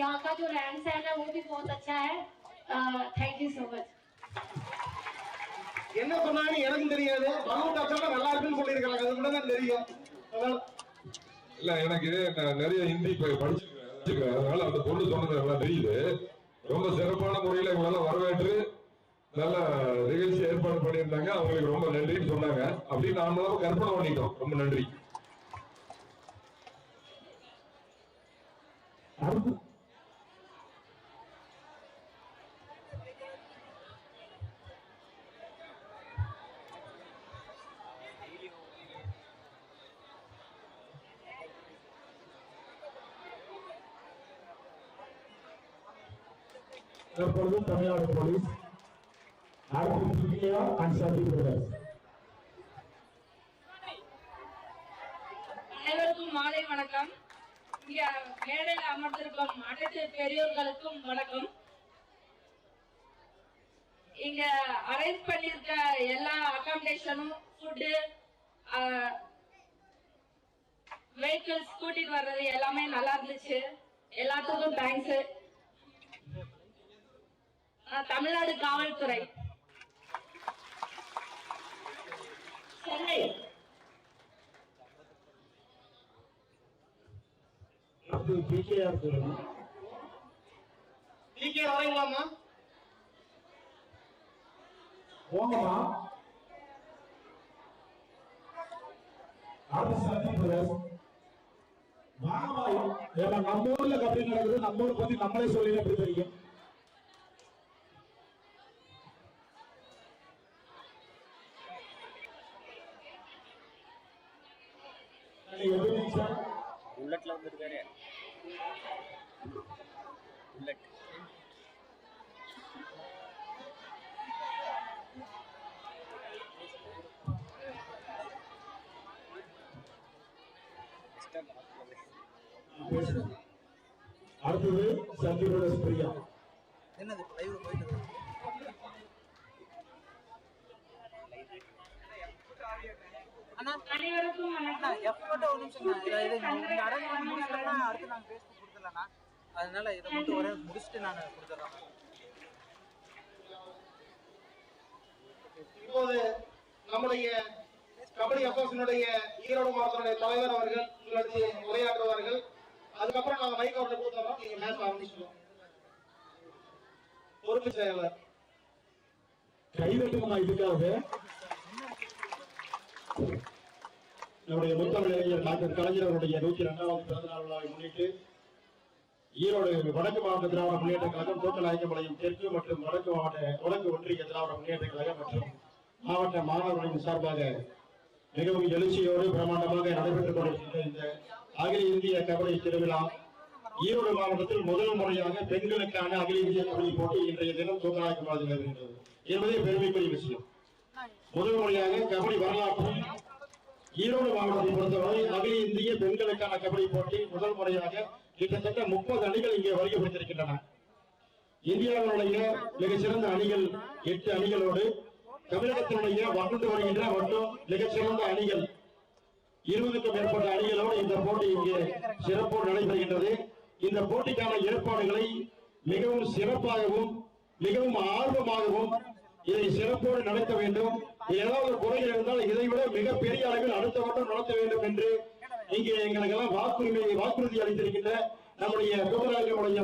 यहाँ का जो रहन सहन है वो भी बहुत अच्छा है थैंक यू सो मच என்ன சொன்னாங்கன்னு எனக்கும் தெரியாது பலூன் டாக்டர் நல்லா இருக்குன்னு சொல்லியிருக்காங்க அது கூட தான் தெரியும் அதனால இல்ல எனக்கு நான் நிறைய ஹிந்தி இப்ப படிச்சிருக்கேன் படிச்சிருக்கேன். அதனால அந்த பொண்ணு சொன்னது நல்லா தெரியுது ரொம்ப சிறப்பான முறையில இவங்களெல்லாம் வரவேற்று நல்ல நிகழ்ச்சி ஏற்பாடு பண்ணியிருந்தாங்க அவங்களுக்கு ரொம்ப நன்றின்னு சொன்னாங்க அப்படின்னு நாமளும் கற்பனை பண்ணிட்டோம் ரொம்ப நன்றி எப்பொழுது தமிழ்நாடு போலீஸ் அடுத்து இந்தியா அண்ட் பிரதர்ஸ் அனைவருக்கும் மாலை வணக்கம். இங்க மேடையில் அமர்ந்திருக்கும் அனைத்து பெரியோர்களுக்கும் வணக்கம். இங்க அரேஞ்ச் பண்ணிருக்க எல்லா அகாமடேஷனும் ஃபுட்டு வெஹிக்கிள்ஸ் கூட்டிட்டு வர்றது எல்லாமே நல்லா இருந்துச்சு. எல்லாத்துக்கும் தேங்க்ஸ் தமிழ்நாடு காவல்துறை. சென்னை. பிகேஆர் துறை டிகே வரீங்களாமா போங்கம்மா வாங்கம்மா நம்ம ஊர்ல கபடி நடக்குது நம்ம ஊர் பத்தி நம்மளே சொல்லி எப்படி தெரியும் எப்படி இருந்துச்சு புல்லட்ல வந்துருக்காரு. புல்லட் அடுத்தது பிரதர்ஸ் பிரியா. என்னது லைவ்ல போயிட்டு அனைவருக்கும் அதனால இதை மட்டும் ஒரே முடிச்சுட்டு நான் கொடுத்துட்றேன் இப்போது நம்முடைய கபடி அசோசியனுடைய ஈரோடு மாவட்டத்துடைய தலைவர் அவர்கள் உங்களுக்கு உரையாற்றுவார்கள். அதுக்கப்புறம் நாங்க மைக் அவர்கிட்ட கொடுத்துறோம் நீங்க மேட்ச் ஆரம்பிச்சிடுவோம். பொறுப்பு செயலர் கைதட்டுமா இதுக்காக நம்முடைய முத்தமிழறிஞர் டாக்டர் கலைஞர் அவருடைய நூத்தி இரண்டாவது பிறந்த நாள் விழாவை முன்னிட்டு ஈரோடு வடக்கு மாவட்ட திராவிட முன்னேற்ற கழகம் தோட்டநாயக்கம்பாளையம் தெற்கு மற்றும் வடக்கு மாவட்ட வடக்கு ஒன்றிய திராவிட முன்னேற்ற கழகம் மற்றும் மாவட்ட மாணவர்களின் சார்பாக மிகவும் எழுச்சியோடு பிரமாண்டமாக நடைபெற்றுக் கொண்டிருக்கின்ற இந்த அகில இந்திய கபடி திருவிழா ஈரோடு மாவட்டத்தில் முதல் முறையாக பெண்களுக்கான அகில இந்திய கபடி போட்டி இன்றைய தினம் தூக்கநாயக்கமாக வருகின்றது என்பதே பெருமைக்குரிய விஷயம். முதல் முறையாக கபடி வரலாற்றில் ஈரோடு மாவட்டத்தை பொறுத்தவரை அகில இந்திய பெண்களுக்கான கபடி போட்டி முதல் முறையாக கிட்டத்தட்ட முப்பது அணிகள் இங்கே வருகை புரிந்திருக்கின்றன இந்தியாவினுடைய மிக சிறந்த அணிகள் எட்டு அணிகளோடு தமிழகத்தினுடைய வகுந்து வருகின்ற மற்றும் மிகச்சிறந்த அணிகள் இருபதுக்கும் மேற்பட்ட அணிகளோடு இந்த போட்டி இங்கே சிறப்போடு நடைபெறுகின்றது. இந்த போட்டிக்கான ஏற்பாடுகளை மிகவும் சிறப்பாகவும் மிகவும் ஆர்வமாகவும் இதை சிறப்போடு நடத்த வேண்டும். ஏதாவது குறைகள் இருந்தால் இதை விட மிகப்பெரிய அளவில் அடுத்த வருடம் நடத்த வேண்டும் என்று இங்கே எங்களுக்கெல்லாம் வாக்குரிமை வாக்குறுதி அளித்திருக்கின்ற நம்முடைய தூதரகமுடைய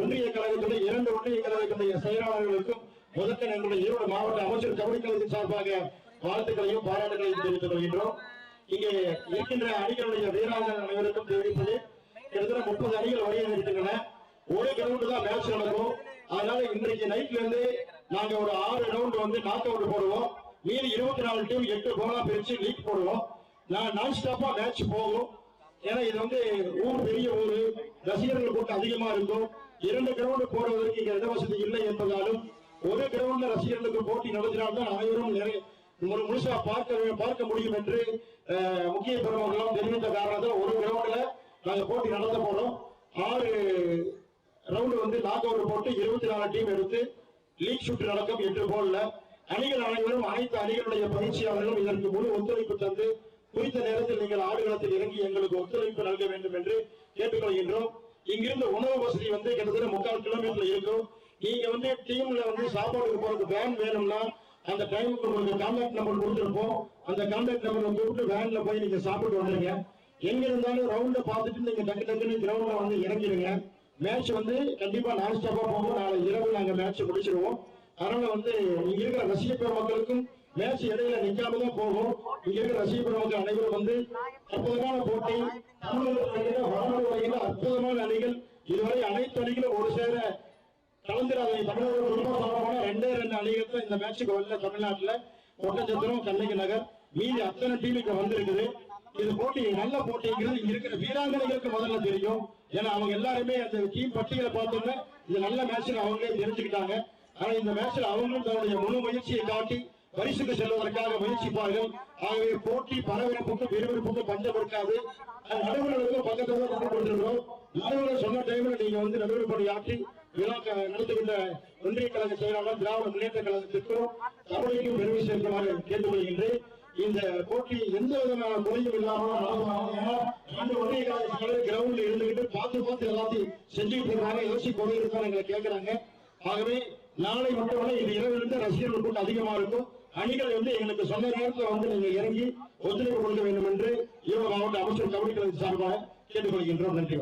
ஒன்றிய கழகத்துடைய இரண்டு ஒன்றிய கழகத்துடைய செயலாளர்களுக்கும் முதற்க எங்களுடைய ஈரோடு மாவட்ட அமைச்சர் கபடிக்கழகத்தின் சார்பாக வாழ்த்துக்களையும் பாராட்டுகளையும் தெரிவித்துக் கொள்கின்றோம். இங்கே இருக்கின்ற அணிகளுடைய வீராங்கனை அனைவருக்கும் தெரிவிப்பது கிட்டத்தட்ட முப்பது அணிகள் வரைய இருக்கின்றன ஒரு கிரவுண்டு தான் மேட்ச் நடக்கும். அதனால இன்றைக்கு நைட்ல இருந்து நாங்க ஒரு ஆறு ரவுண்ட் வந்து நாக் அவுட் போடுவோம். மீதி இருபத்தி நாலு டீம் எட்டு கோலா பிரிச்சு லீக் போடுவோம். நான் நான் ஸ்டாப்பா மேட்ச் போகும். ஏன்னா இது வந்து ஊர் பெரிய ஊர் ரசிகர்கள் கூட்டம் அதிகமா இருக்கும். இரண்டு கிரவுண்ட் போடுவதற்கு இங்க இட வசதி இல்லை என்பதாலும் ஒரு கிரவுண்ட்ல ரசிகர்களுக்கு போட்டி நடத்தினால்தான் அனைவரும் நிறைய ஒரு முழுசா பார்க்க பார்க்க முடியும் என்று முக்கிய பிரமுகர்களும் தெரிவித்த காரணத்தில் ஒரு கிரவுண்ட்ல நாங்க போட்டி நடத்த போறோம். ஆறு ரவுண்ட் வந்து நாக் அவுட் போட்டு இருபத்தி நாலு டீம் எடுத்து லீக் சுற்று நடக்கும் என்று போல அணிகள் அனைவரும் அனைத்து அணிகளுடைய பயிற்சியாளர்களும் இதற்கு முழு ஒத்துழைப்பு தந்து குறித்த நேரத்தில் நீங்கள் ஆடுகளத்தில் இறங்கி எங்களுக்கு ஒத்துழைப்பு நல்க வேண்டும் என்று கேட்டுக்கொள்கின்றோம். இங்கிருந்து உணவு வசதி வந்து கிட்டத்தட்ட முக்கால் கிலோமீட்டர்ல இருக்கும். நீங்க வந்து டீம்ல வந்து சாப்பாடுக்கு போறதுக்கு வேன் வேணும்னா அந்த டைமுக்கு உங்களுக்கு கான்டாக்ட் நம்பர் கொடுத்துருப்போம். அந்த கான்டாக்ட் நம்பர் கூப்பிட்டு வேன்ல போய் நீங்க சாப்பிட்டு வந்துருங்க. எங்க இருந்தாலும் ரவுண்ட பார்த்துட்டு நீங்க டக்கு டக்குன்னு கிரவுண்ட்ல வந்து இறங்கிடுங்க மேட்ச் வந்து கண்டிப்பா நான் ஸ்டாப்பா போகும். நாளை இரவு நாங்க மேட்ச் முடிச்சிருவோம். அதனால வந்து இங்க இருக்கிற ரசிக பெருமக்களுக்கும் மேட்ச் இடையில நிக்காம தான் போகும். இங்க இருக்கிற ரசிக பெருமக்கள் அனைவரும் வந்து அற்புதமான போட்டி தமிழகத்தில் வடநாடு வகையில் அற்புதமான அணிகள். இதுவரை அனைத்து அணிகளும் ஒரு சேர கலந்துராதை தமிழகம் ரொம்ப சொல்லப்போனா ரெண்டே ரெண்டு அணிகள் தான் இந்த மேட்சுக்கு வரல தமிழ்நாட்டுல. ஒட்டச்சத்திரம் கண்ணகி நகர் மீதி அத்தனை டீம் இங்க வந்திருக்குது. இது போட்டி நல்ல போட்டிங்கிறது இங்க இருக்கிற வீராங்கனைகளுக்கு முதல்ல தெரியும். ஏன்னா அவங்க எல்லாருமே அந்த டீம் பட்டியலை பார்த்தோன்னே இது நல்ல மேட்ச் அவங்களே தெரிஞ்சுக்கிட்டாங்க. ஆனா இந்த மேட்சில் அவங்களும் தன்னுடைய முழு முயற்சியை காட்டி பரிசுக்கு செல்வதற்காக முயற்சிப்பார்கள். ஆகவே போட்டி பரவிருப்புக்கும் விறுவிறுப்புக்கும் பஞ்சம் இருக்காது நடுவர்களுக்கும் பக்கத்துல தான் கொண்டு கொண்டிருக்கிறோம். நடுவர்கள் சொன்ன டைம்ல நீங்க வந்து நடுவர் பணி ஆற்றி விழா நடத்துகின்ற ஒன்றிய கழக செயலாளர் திராவிட முன்னேற்ற கழகத்திற்கும் தமிழைக்கும் பெருமை சேர்க்குமாறு கேட்டுக்கொள்கின்றேன். இந்த போட்டி எந்த விதமான குறையும் இல்லாமல் நடத்தலாம். ஒன்றிய கழக செயலாளர் கிரவுண்ட்ல இருந்துகிட்டு பார்த்து பார்த்து எல்லாத்தையும் செஞ்சுட்டு இருக்காங்க யோசி கொண்டு இருக்காங்க எங்களை கேட்கிறாங்க. ஆகவே நாளை மட்டுமல்ல இது இரவிலிருந்து ரசிகர்கள் கூட்டம் அதிகமா இருக்கும். அணிகள் வந்து எங்களுக்கு சொன்ன நேரத்தில் வந்து நீங்க இறங்கி ஒத்துழைப்பு கொடுக்க வேண்டும் என்று ஈரோடு மாவட்ட அமைச்சர் கபடி சார்பாக கேட்டுக்கொள்கின்றோம். நன்றி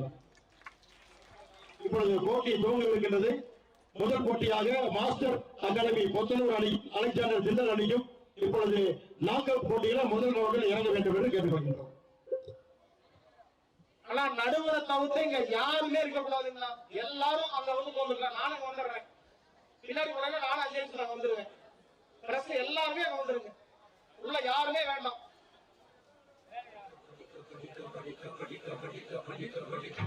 இப்பொழுது போட்டி துவங்க இருக்கின்றது. முதல் போட்டியாக மாஸ்டர் அகாடமி பொத்தனூர் அணி அலெக்சாண்டர் திண்டல் அணியும் இப்பொழுது நாக் அவுட் போட்டியில முதல் ரவுண்டில் இறங்க வேண்டும் என்று கேட்டுக்கொள்கின்றோம். ஆனா நடுவரை தவிர்த்து இங்க யாருமே இருக்கக்கூடாதுங்களா? எல்லாரும் அங்க வந்து போந்துருக்காங்க நானும் வந்துடுறேன் பின்னாடி போனாங்க நானும் அஞ்சு நிமிஷம் நான் வந்துருவேன். கடைசியில் எல்லாருமே அங்க வந்துருங்க. உள்ள யாருமே வேண்டாம். படிக்க படிக்க படிக்க படிக்க படிக்க